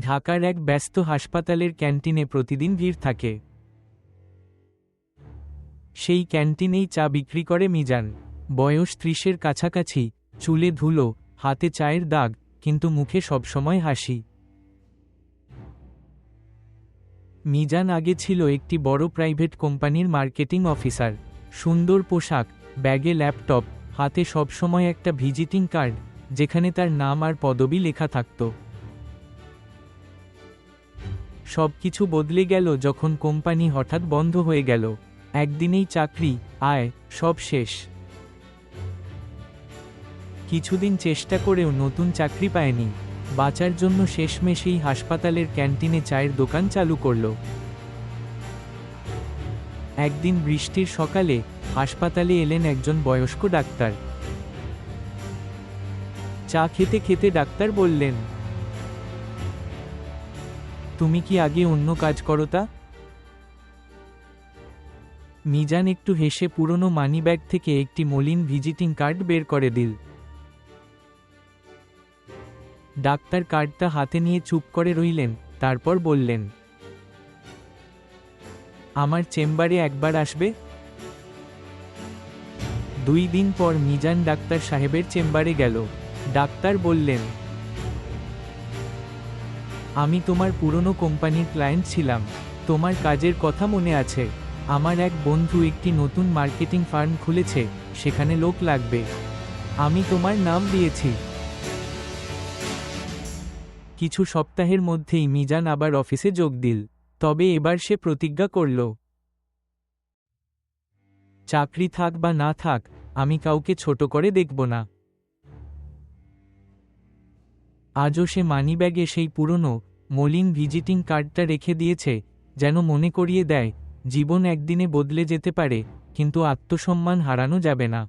ঢাকার এক ব্যস্ত হাসপাতালের ক্যান্টিনে প্রতিদিন ভিড় থাকে। সেই ক্যান্টিনেই চা বিক্রি করে মিজান। বয়স ত্রিশের কাছাকাছি, চুলে ধুলো, হাতে চায়ের দাগ, কিন্তু মুখে সবসময় হাসি। মিজান আগে ছিল একটি বড় প্রাইভেট কোম্পানির মার্কেটিং অফিসার। সুন্দর পোশাক, ব্যাগে ল্যাপটপ, হাতে সবসময় একটা ভিজিটিং কার্ড, যেখানে তার নাম আর পদবি লেখা থাকত। সবকিছু বদলে গেল যখন কোম্পানি হঠাৎ বন্ধ হয়ে গেল। একদিনেই চাকরি, আয়, সব শেষ। কিছুদিন চেষ্টা করেও নতুন চাকরি পায়নি। বাঁচার জন্য শেষমেশেই হাসপাতালের ক্যান্টিনে চায়ের দোকান চালু করল। একদিন বৃষ্টির সকালে হাসপাতালে এলেন একজন বয়স্ক ডাক্তার। চা খেতে খেতে ডাক্তার বললেন তুমি কি আগে অন্য কাজ করো তা? মিজান একটু হেসে পুরনো মানিব্যাগ থেকে একটি মলিন ভিজিটিং কার্ড বের করে দিল। ডাক্তার কার্ডটা হাতে নিয়ে চুপ করে রইলেন, তারপর বললেন, আমার চেম্বারে একবার আসবে? দুই দিন পর মিজান ডাক্তার সাহেবের চেম্বারে গেল। ডাক্তার বললেন আমি তোমার পুরনো কোম্পানির ক্লায়েন্ট ছিলাম। তোমার কাজের কথা মনে আছে। আমার এক বন্ধু একটি নতুন মার্কেটিং ফার্ম খুলেছে, সেখানে লোক লাগবে। আমি তোমার নাম দিয়েছি। কিছু সপ্তাহের মধ্যেই মিজান আবার অফিসে যোগ দিল, তবে এবার সে প্রতিজ্ঞা করল। চাকরি থাক বা না থাক, আমি কাউকে ছোট করে দেখব না। আজও সে মানিব্যাগে সেই পুরনো, মলিন ভিজিটিং কার্ডটা রেখে দিয়েছে, যেন মনে করিয়ে দেয়, জীবন একদিনে বদলে যেতে পারে, কিন্তু আত্মসম্মান হারানো যাবে না।